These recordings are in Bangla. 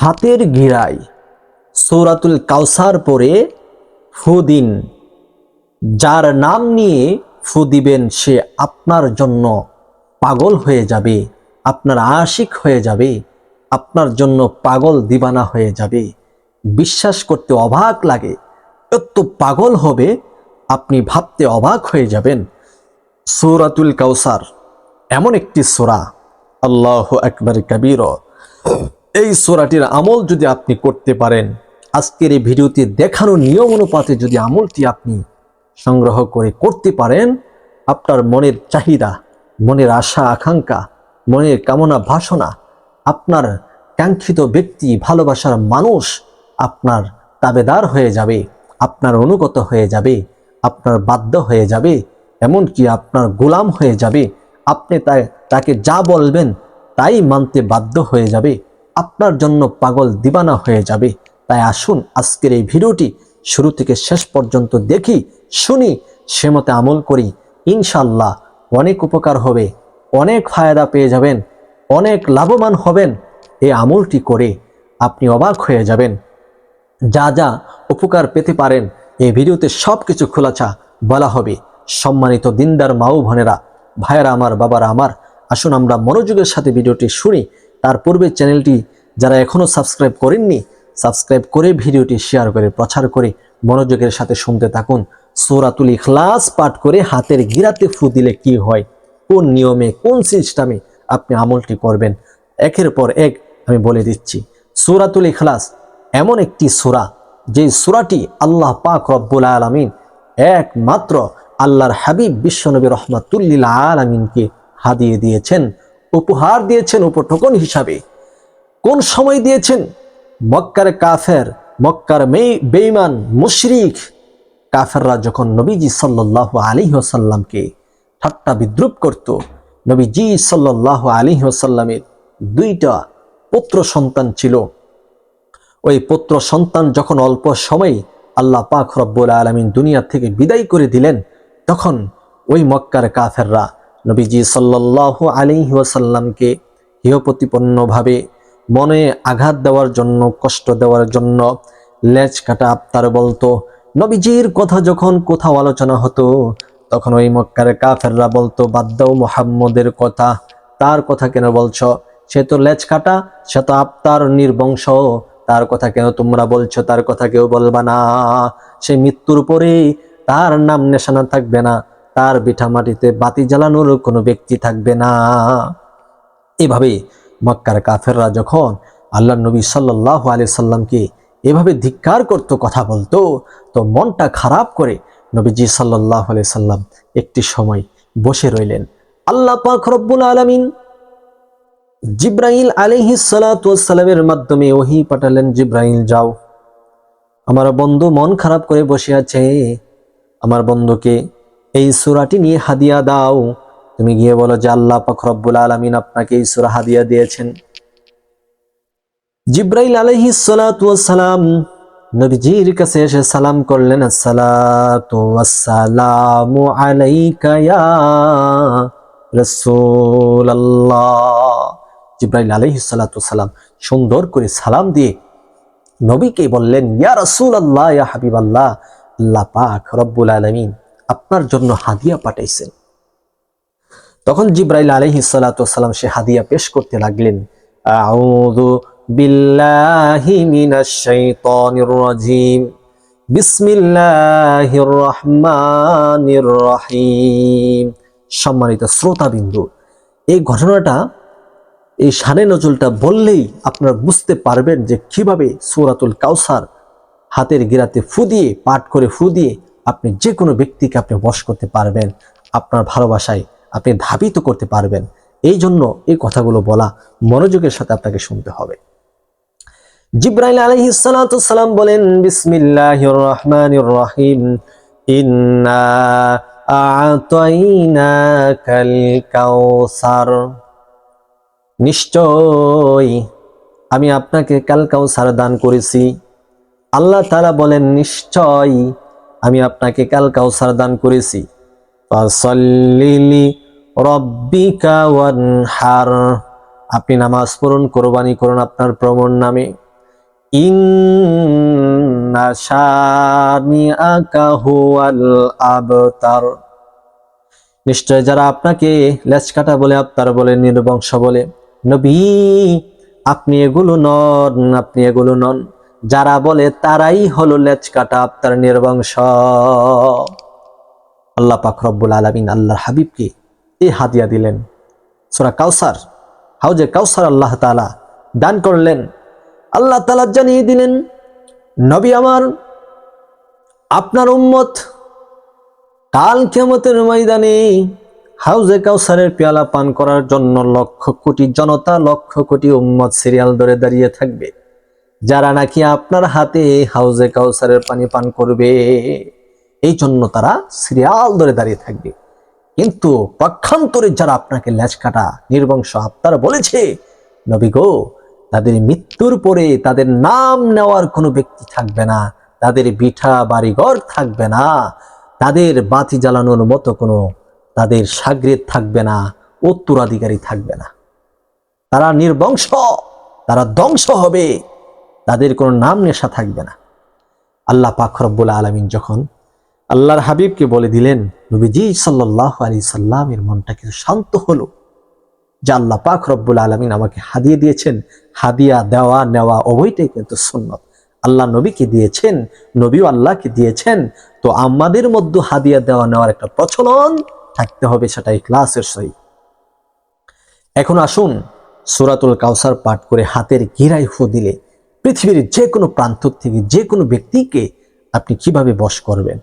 হাতের গিরায় সৌরাতুল কাউসার পরে ফু দিন। যার নাম নিয়ে ফু দিবেন সে আপনার জন্য পাগল হয়ে যাবে, আপনার আশিক হয়ে যাবে, আপনার জন্য পাগল দিবানা হয়ে যাবে। বিশ্বাস করতে অবাক লাগে। এত পাগল হবে, আপনি ভাবতে অবাক হয়ে যাবেন। সৌরাতুল কাউসার এমন একটি সোরা, আল্লাহ একবার কবির। এই সোরাটির আমল যদি আপনি করতে পারেন, আজকের এই ভিডিওতে দেখানো নিয়ম অনুপাতে যদি আমলটি আপনি সংগ্রহ করে করতে পারেন, আপনার মনের চাহিদা, মনের আশা, আকাঙ্ক্ষা, মনের কামনা বাসনা আপনার কাঙ্ক্ষিত ব্যক্তি, ভালোবাসার মানুষ আপনার তাবেদার হয়ে যাবে, আপনার অনুগত হয়ে যাবে, আপনার বাধ্য হয়ে যাবে, এমনকি আপনার গোলাম হয়ে যাবে। আপনি তাকে যা বলবেন তাই মানতে বাধ্য হয়ে যাবে। আপনার জন্য পাগল দিবানা হয়ে যাবে। তাই আসুন আজকের এই ভিডিওটি শুরু থেকে শেষ পর্যন্ত দেখি, শুনি, সে মতে আমল করি। ইনশাল্লাহ অনেক উপকার হবে, অনেক ফায়দা পেয়ে যাবেন, অনেক লাভবান হবেন এই আমলটি করে আপনি অবাক হয়ে যাবেন। যা যা উপকার পেতে পারেন এই ভিডিওতে সব কিছু খোলাচা বলা হবে। সম্মানিত দিনদার মাও বোনেরা, ভাইয়েরা আমার, বাবারা আমার, আসুন আমরা মনোযোগের সাথে ভিডিওটি শুনি। তার পূর্বে চ্যানেলটি যারা এখনও সাবস্ক্রাইব করেননি, সাবস্ক্রাইব করে ভিডিওটি শেয়ার করে, প্রচার করে মনোযোগের সাথে শুনতে থাকুন। সৌরাতুল ইখলাস পাঠ করে হাতের গিরাতে ফু দিলে কি হয়? কোন নিয়মে, কোন সিস্টেমে আপনি আমলটি করবেন? একের পর এক আমি বলে দিচ্ছি। সূরাতুল ইখলাস এমন একটি সূরা, যে সূরাটি আল্লাহ পাক রব্বুল আলামিন একমাত্র আল্লাহর হাবিব বিশ্বনবী রহমাতুল্লিল আলামিনকে হাদিয়ে দিয়েছেন। উপহার দিয়েছেন উপটোকন হিসাবে। কোন সময় দিয়েছেন? মক্কার কাফের, মক্কার মেই বেইমান মুশরিক। কাফেররা যখন নবীজি সাল্লাল্লাহু আলাইহি ওয়াসাল্লামকে ঠাট্টা বিদ্রুপ করত, নবীজি সাল্লাল্লাহু আলাইহি ওয়াসাল্লামের দুইটা পুত্র সন্তান ছিল। ওই পুত্র সন্তান যখন অল্প সময় আল্লাহ পাক রব্বুল আলমিন দুনিয়া থেকে বিদায় করে দিলেন, তখন ওই মক্কার কাফেররা নবীজি সাল্লাল্লাহু আলাইহি ওয়াসাল্লামকে হেয়প্রতিপন্নভাবে মনে আঘাত দেওয়ার জন্য, কষ্ট দেওয়ার জন্য লেজ কাটা আবতার বলতো। নবীজির কথা যখন কোথাও আলোচনা হতো, তখন ওই মক্কার কাফেররা বলতো, বাদ দাও মোহাম্মদের কথা। তার কথা কেন বলছ? সে তো লেজ কাটা, সে তো আবতার নির্বংশ। তার কথা কেন তোমরা বলছো? তার কথা কেউ বলবা না। সে মৃত্যুর পরে তার নাম নেশানা থাকবে না। তার মাটিতে বাতি জ্বালানোর কোনো ব্যক্তি থাকবে না। এভাবে মক্কার কাফেররা যখন আল্লাহ নবী সাল্লাহ আলি সাল্লামকে এভাবে ধিক্কার করতো, কথা বলতো, তো মনটা খারাপ করে নবীজি সাল্লাহ আলি সাল্লাম একটি সময় বসে রইলেন। আল্লাহ পাক রব্বুল আলমিন জিব্রাইল আলহি সালামের মাধ্যমে ওহি পাঠালেন, জিব্রাইল, যাও। আমার বন্ধু মন খারাপ করে বসে আছে। আমার বন্ধুকে এই সুরাটি নিয়ে হাদিয়া দাও। তুমি গিয়ে বলো যে আল্লাহ রব্বুল আলমিন আপনাকে এই সুরা হাদিয়া দিয়েছেন। জিব্রাইল আলহি সালাম নবীজির কাছে এসে সালাম করলেন আসসালামু জিব্রাইল সালাতু সালাম সুন্দর করে সালাম দিয়ে নবীকে বললেন, ইয়া রাসূলুল্লাহ, ইয়া হাবিব আল্লাহ আল্লাহ পাক রব্বুল আলামিন। আপনার জন্য হাদিয়া পাঠাইছেন। তখন জিব্রাইল সালাতু সালাম সে হাদিয়া পেশ করতে লাগলেন। সম্মানিত শ্রোতাবিন্দু, এই ঘটনাটা, এই শানে নজরুলটা বললেই আপনারা বুঝতে পারবেন যে কীভাবে সূরাতুল কাউসার হাতের গিরাতে ফু দিয়ে পাঠ করে ফু দিয়ে আপনি যে কোনো ব্যক্তিকে আপনি বশ করতে পারবেন, আপনার ভালোবাসায় আপনি ধাবিত করতে পারবেন। এই জন্য এই কথাগুলো বলা মনোযোগের সাথে আপনাকে শুনতে হবে। জিব্রাইল সালাতু সালাম বলেন, বিসমিল্লাহির রহমানির রহিম, ইন্না আ'তাইনাকাল কাউসার। নিশ্চয় আমি আপনাকে কাল কাউসার দান করেছি। আল্লাহ তাআলা বলেন, নিশ্চয় আমি আপনাকে কাল কাউসার দান করেছি। আপনি নামাজ পড়ুন, কোরবানি করুন আপনার প্রমণ নামে। নিশ্চয় যারা আপনাকে লেজ কাটা বলে আপনার বলে, নির্বংশ বলে, নবী, আপনি এগুলো নন, আপনি এগুলো নন। যারা বলে তারাই হলো লেজ কাটা আপনার নির্বংশ। আল্লাহ পাক রব্বুল আলমিন আল্লাহর হাবিবকে এই হাদিয়া দিলেন। সোরা কাউসার, হাউজে কাউসার আল্লাহ তালা দান করলেন। আল্লাহ তালা জানিয়ে দিলেন, নবী আমার, আপনার উম্মত কাল কেমতের ময়দানে হাউজে কাউসারের পেয়ালা পান করার জন্য লক্ষ কোটি জনতা, লক্ষ কোটি উম্মত সিরিয়াল ধরে দাঁড়িয়ে থাকবে। যারা নাকি আপনার হাতে হাউজে কাউসারের পানি পান করবে, এই জন্য তারা সিরিয়াল ধরে দাঁড়িয়ে থাকবে। কিন্তু পক্ষান্তরে যারা আপনাকে ল্যাচ কাটা, নির্বংশ আপনারা বলেছে, নবী গো, তাদের মৃত্যুর পরে তাদের নাম নেওয়ার কোনো ব্যক্তি থাকবে না, তাদের বিঠা বাড়িঘর থাকবে না, তাদের বাতি জ্বালানোর মতো কোনো তাদের সাগরেদ থাকবে না, উত্তরাধিকারী থাকবে না। তারা নির্বংশ, তারা ধ্বংস হবে। তাদের কোনো নাম নেশা থাকবে না। আল্লাহ পাক রব্বুল আলমিন যখন আল্লাহর হাবিবকে বলে দিলেন, নবীজি সাল্লাহ আলী সাল্লামের মনটা কিছু শান্ত হলো। যে আল্লাহ পাক রব্বুল আলমিন আমাকে হাদিয়ে দিয়েছেন। হাদিয়া দেওয়া, নেওয়া উভয়টাই কিন্তু সুন্নত। আল্লাহ নবীকে দিয়েছেন, নবীও আল্লাহকে দিয়েছেন। তো আমাদের মধ্যে হাদিয়া দেওয়া, নেওয়ার একটা প্রচলন থাকতে হবে সেটা ক্লাসের সহি এখন আসুন সুরাতুল কাউসার পাঠ করে হাতের গিরাই ফু দিলে। পৃথিবীর যে কোনো প্রান্ত থেকে যে কোনো ব্যক্তিকে আপনি কীভাবে বশ করবেন?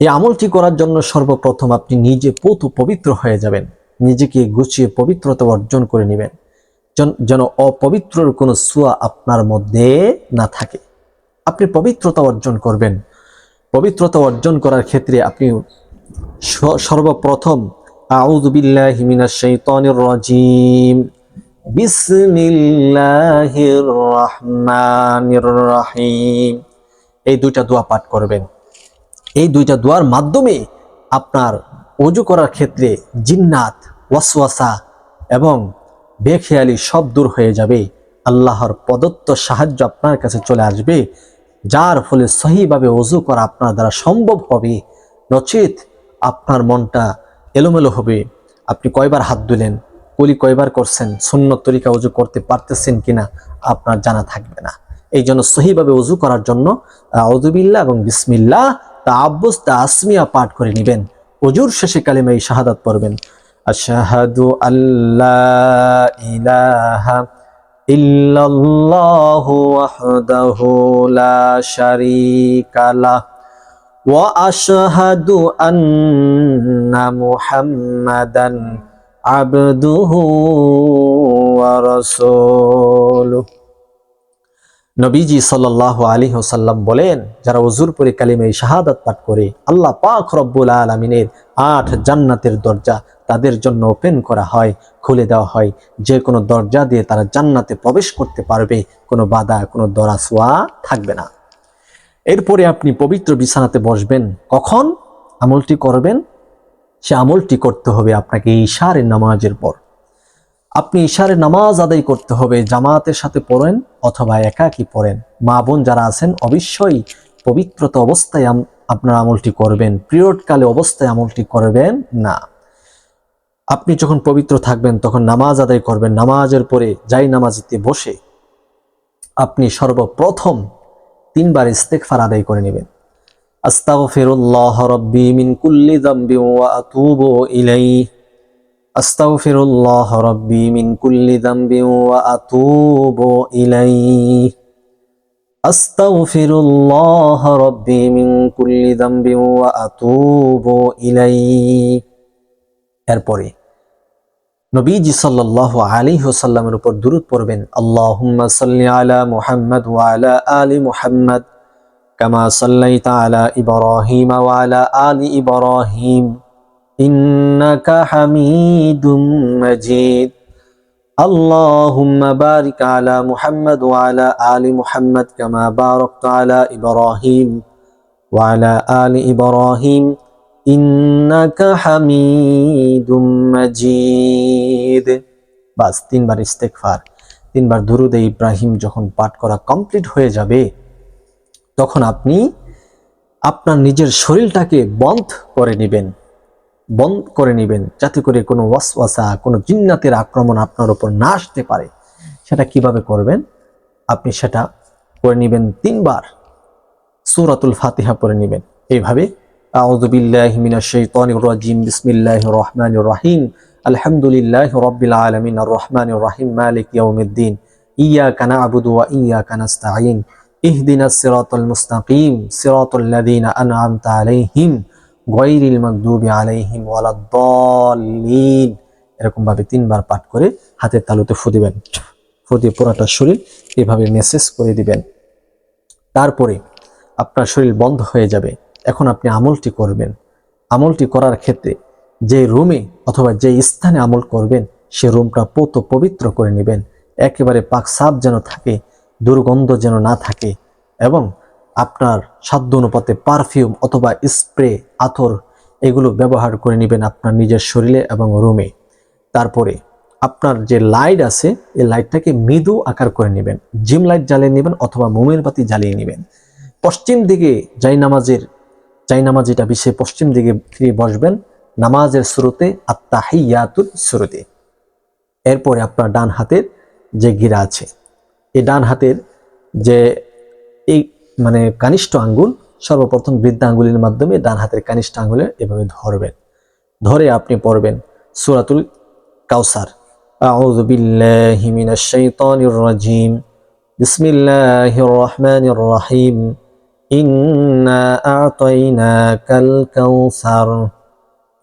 এই আমলটি করার জন্য সর্বপ্রথম আপনি নিজে পৌত পবিত্র হয়ে যাবেন। নিজেকে গুছিয়ে পবিত্রতা অর্জন করে নেবেন। যেন অপবিত্রর কোনো সুয়া আপনার মধ্যে না থাকে। আপনি পবিত্রতা অর্জন করবেন। পবিত্রতা অর্জন করার ক্ষেত্রে আপনি সর্বপ্রথম আউযুবিল্লাহি মিনাশ শাইতানির রাজিম। বিসমিল্লাহির রহমানির রহিম। এই দুইটা দোয়া পাঠ করবেন। এই দুইটা দোয়ার মাধ্যমে আপনার অজু করার ক্ষেত্রে জিন্নাত, ওয়াসওয়াসা এবং বেখেয়ালি সব দূর হয়ে যাবে। আল্লাহর প্রদত্ত সাহায্য আপনার কাছে চলে আসবে। যার ফলে সহিভাবে অজু করা আপনার দ্বারা সম্ভব হবে। নচিত আপনার মনটা এলোমেলো হবে। আপনি কয়বার হাত ধুলেন কলি কয়বার করছেন? শূন্য তরিকা উজু করতে পারতেছেন কিনা আপনার জানা থাকবে না। এই জন্য সহিভাবে উজু করার জন্য আউদুবিল্লা এবং বিসমিল্লা তা আব্বুস তা আসমিয়া পাঠ করে নেবেন। অজুর শেষে কালিমা এই শাহাদাত পড়বেন। আশাহাদু আল্লাহ ইলাহা ইল্লাল্লাহু ওয়াহদাহু লা ওয়া আন্না মুহাম্মাদান আবদুহু নবীজি সাল্লাহ আলী হোসাল্লাম বলেন, যারা ওজুর পরে কালিমে শাহাদাত পাঠ করে, আল্লাহ পাক রব্বুল আলমিনের আট জান্নাতের দরজা তাদের জন্য ওপেন করা হয়, খুলে দেওয়া হয়। যে কোনো দরজা দিয়ে তারা জান্নাতে প্রবেশ করতে পারবে, কোনো বাধা, কোনো দরাসোয়া থাকবে না। এরপরে আপনি পবিত্র বিছানাতে বসবেন। কখন? আমলটি করবেন? সে আমলটি করতে হবে আপনাকে ঈশারের নামাজের পর। আপনি ইশারে নামাজ আদায় করতে হবে, জামাতের সাথে পড়েন অথবা একাকি পড়েন। মা বোন যারা আছেন, অবশ্যই পবিত্রতা অবস্থায় আপনার আমলটি করবেন। পিরিয়ড কালে অবস্থায় আমলটি করবেন না। আপনি যখন পবিত্র থাকবেন, তখন নামাজ আদায় করবেন। নামাজের পরে যাই নামাজিতে বসে, আপনি সর্বপ্রথম তিনবার ইস্তেকফার আদায় করে নেবেন। আস্তাগফিরুল্লাহ রব্বি মিন কুল্লি যামবি ওয়া আতুবু ইলাইহি أستغفر الله ربي من كل ذنب وأتوب إليه أستغفر الله ربي من كل ذنب وأتوب إليه এরপরে নবীজি সাল্লাল্লাহু আলাইহি ওয়াসাল্লামের উপর দুরূদ পড়বেন আল্লাহুম্মা সাল্লি আলা মুহাম্মদ ওয়া আলা আলি মুহাম্মদ কামা সাল্লাইতা আলা ইব্রাহিম ওয়া আলা আলি ইব্রাহিম إنك حميد مجيد اللهم بارك على محمد وعلى آل محمد كما باركت على إبراهيم وعلى آل إبراهيم إنك حميد مجيد বাস তিনবার ইস্তেকফার তিনবার দুরুদে ইব্রাহিম যখন পাঠ করা কমপ্লিট হয়ে যাবে তখন আপনি আপনার নিজের শরীরটাকে বন্ধ করে নেবেন। বন্ধ করে নেবেন যাতে করে কোনো ওয়াসওয়াসা, কোনো জিন্নাতের আক্রমণ আপনার উপর না আসতে পারে। সেটা কীভাবে করবেন? আপনি সেটা করে নেবেন তিনবার। সূরাতুল ফাতিহা পড়ে নেবেন। এইভাবে আউযু বিল্লাহি মিনাশ শাইতানির রাজিম, বিসমিল্লাহির রহমানির রহিম, আলহামদুলিল্লাহি রাব্বিল আলামিন, আর রহমানির রহিম, মালিক ইয়াউমিদ্দিন, ইয়াকা না'বুদু ওয়া ইয়াকা নাস্তাঈন। ইহদিনাস সিরাতাল মুস্তাকিম, সিরাতাল লাযীনা আন'আমতা আলাইহিম গায়রিল মাগদুবি আলাইহিম ওয়ালাদ-দাল্লিন এরকম ভাবে তিনবার পাঠ করে হাতের তালুতে ফু দিবেন। ফু দিয়ে পুরোটা শরীর এভাবে মেসেজ করে দিবেন। তারপরে আপনার শরীর বন্ধ হয়ে যাবে। এখন আপনি আমলটি করবেন। আমলটি করার ক্ষেত্রে যে রুমে অথবা যে স্থানে আমল করবেন, সে রুমটা পোত পবিত্র করে নেবেন। একেবারে পাক সাপ যেন থাকে দুর্গন্ধ যেন না থাকে এবং আপনার সাধ্য অনুপাতে পারফিউম অথবা স্প্রে আথর এগুলো ব্যবহার করে নেবেন আপনার নিজের শরীরে এবং রুমে। তারপরে আপনার যে লাইট আছে, এই লাইটটাকে মৃদু আকার করে নেবেন। জিম লাইট জ্বালিয়ে নেবেন অথবা মোমের বাতি জ্বালিয়ে নেবেন। পশ্চিম দিকে যাই নামাজের, যাই নামাজিটা বিষয়ে পশ্চিম দিকে ফিরে বসবেন, নামাজের শুরুতে আত্মাহিয়াতুর শুরুতে। এরপরে আপনার ডান হাতের যে গিরা আছে এই ডান হাতের যে এই মানে কানিষ্ঠ আঙ্গুল সর্বপ্রথম বৃদ্ধ আঙ্গুলের মাধ্যমে ডান হাতের কানিষ্ঠ আঙ্গুলে এভাবে ধরবেন ধরে আপনি পড়বেন সুরাতুল কাউসার أعوذ بالله من الشيطان الرجيم بسم الله الرحمن الرحيم إنا أعطيناك الكوثر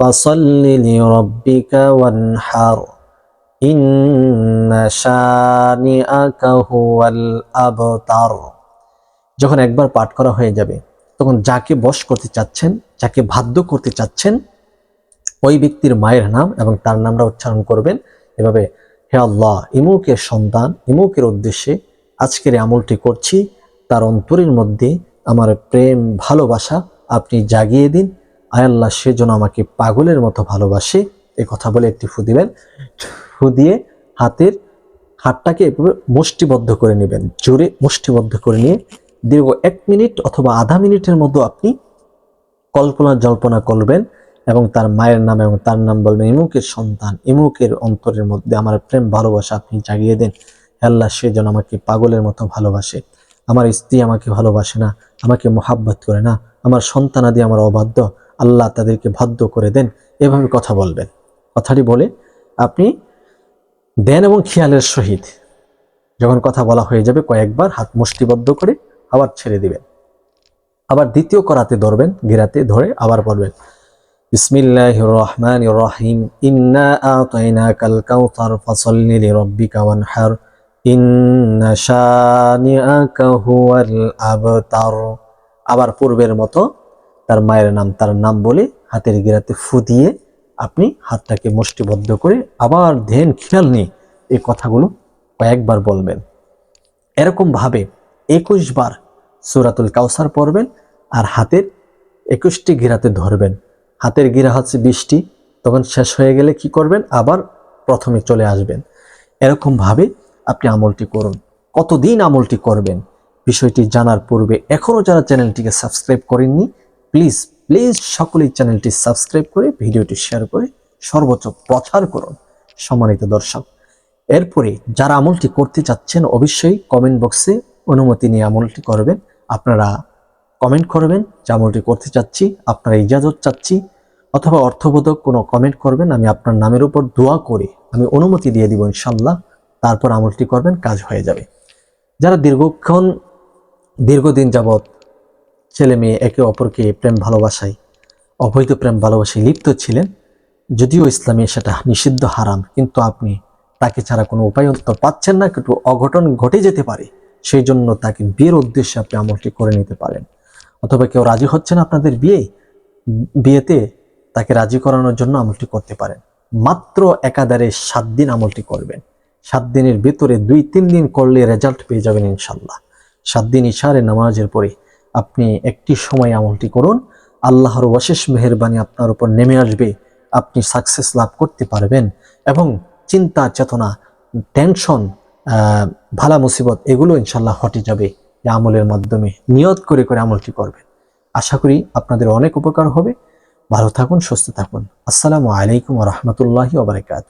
فصل لربك وانحر যখন একবার পাঠ করা হয়ে যাবে, তখন যাকে বশ করতে চাচ্ছেন, যাকে বাধ্য করতে চাচ্ছেন, ওই ব্যক্তির মায়ের নাম এবং তার নামটা উচ্চারণ করবেন। এভাবে, হে আল্লাহ, ইমুকের সন্তান, ইমুকের উদ্দেশ্যে আজকের আমলটি করছি। তার অন্তরের মধ্যে আমার প্রেম, ভালোবাসা আপনি জাগিয়ে দিন। আয় আল্লাহ, সে যেন আমাকে পাগলের মতো ভালোবাসে। এ কথা বলে একটি ফু দিবেন। ফু দিয়ে হাতের হাতটাকে এভাবে মুষ্টিবদ্ধ করে নেবেন। জোরে মুষ্টিবদ্ধ করে নিয়ে দীর্ঘ এক মিনিট অথবা আধা মিনিটের মধ্যে আপনি কল্পনা জল্পনা করবেন এবং তার মায়ের নাম এবং তার নাম বলবেন, ইমুকের সন্তান, ইমুকের অন্তরের মধ্যে আমার প্রেম, ভালোবাসা আপনি জাগিয়ে দেন। আল্লাহ সে যেন আমাকে পাগলের মতো ভালোবাসে। আমার স্ত্রী আমাকে ভালোবাসে না, আমাকে মোহাব্বত করে না, আমার সন্তানাদি আমার অবাধ্য। আল্লাহ তাদেরকে বাধ্য করে দেন। এভাবে কথা বলবেন। কথাটি বলে আপনি দেন এবং খেয়ালের সহিত যখন কথা বলা হয়ে যাবে, কয়েকবার হাত মুষ্টিবদ্ধ করে আবার ছেড়ে দিবেন। আবার দ্বিতীয় করাতে ধরবেন গিরাতে ধরে আবার বলবেন বিসমিল্লাহ রহমান রহিম, ইন্না আবতার। আবার পূর্বের মতো তার মায়ের নাম, তার নাম বলে হাতের গিরাতে ফু দিয়ে আপনি হাতটাকে মুষ্টিবদ্ধ করে আবার ধ্যান, খেয়াল নিয়ে এই কথাগুলো কয়েকবার বলবেন। এরকম ভাবে একুশ বার সুরাতুল কাউসার পড়বেন আর হাতের একুশটি গিরাতে ধরবেন। হাতের গিরা হচ্ছে বৃষ্টি, তখন শেষ হয়ে গেলে কি করবেন? আবার প্রথমে চলে আসবেন। এরকম ভাবে আপনি আমলটি করুন। কতদিন আমলটি করবেন? বিষয়টি জানার পূর্বে এখনও যারা চ্যানেলটিকে সাবস্ক্রাইব করেননি, প্লিজ প্লিজ সকলেই চ্যানেলটি সাবস্ক্রাইব করে, ভিডিওটি শেয়ার করে সর্বোচ্চ প্রচার করুন, সম্মানিত দর্শক। এরপরে যারা আমলটি করতে চাচ্ছেন, অবশ্যই কমেন্ট বক্সে অনুমতি নিয়ে আমলটি করবেন। আপনারা কমেন্ট করবেন যে আমলটি করতে চাচ্ছি, আপনারা ইজাজত চাচ্ছি, অথবা অর্থবোধক কোনো কমেন্ট করবেন, আমি আপনার নামের উপর দোয়া করে আমি অনুমতি দিয়ে দিব ইনশাল্লাহ তারপর আমলটি করবেন, কাজ হয়ে যাবে। যারা দীর্ঘক্ষণ, দীর্ঘদিন যাবৎ ছেলে মেয়ে একে অপরকে প্রেম ভালোবাসায়, অবৈধ প্রেম ভালোবাসায় লিপ্ত ছিলেন, যদিও ইসলামে সেটা নিষিদ্ধ হারাম, কিন্তু আপনি তাকে ছাড়া কোনো উপায় তো পাচ্ছেন না কিন্তু অঘটন ঘটে যেতে পারে সেই জন্য তাকে বিয়ের উদ্দেশ্যে আপনি আমলটি করে নিতে পারেন। অথবা কেউ রাজি হচ্ছেন আপনাদের বিয়ে, বিয়েতে তাকে রাজি করানোর জন্য আমলটি করতে পারেন। মাত্র একাধারে সাত দিন আমলটি করবেন। সাত দিনের ভেতরে দুই তিন দিন করলে রেজাল্ট পেয়ে যাবেন ইনশাল্লাহ সাত দিন ইশারে নামাজের পরে আপনি একটি সময় আমলটি করুন। আল্লাহর অশেষ মেহরবানি আপনার উপর নেমে আসবে। আপনি সাকসেস লাভ করতে পারবেন এবং চিন্তা, চেতনা টেনশন ভালা মুসিবত এগুলো ইনশাল্লাহ হটে যাবে আমলের মাধ্যমে। নিয়ত করে করে আমলটি করবেন। আশা করি আপনাদের অনেক উপকার হবে। ভালো থাকুন, সুস্থ থাকুন। আসসালামু আলাইকুম রহমতুল্লাহি ওবরাকাত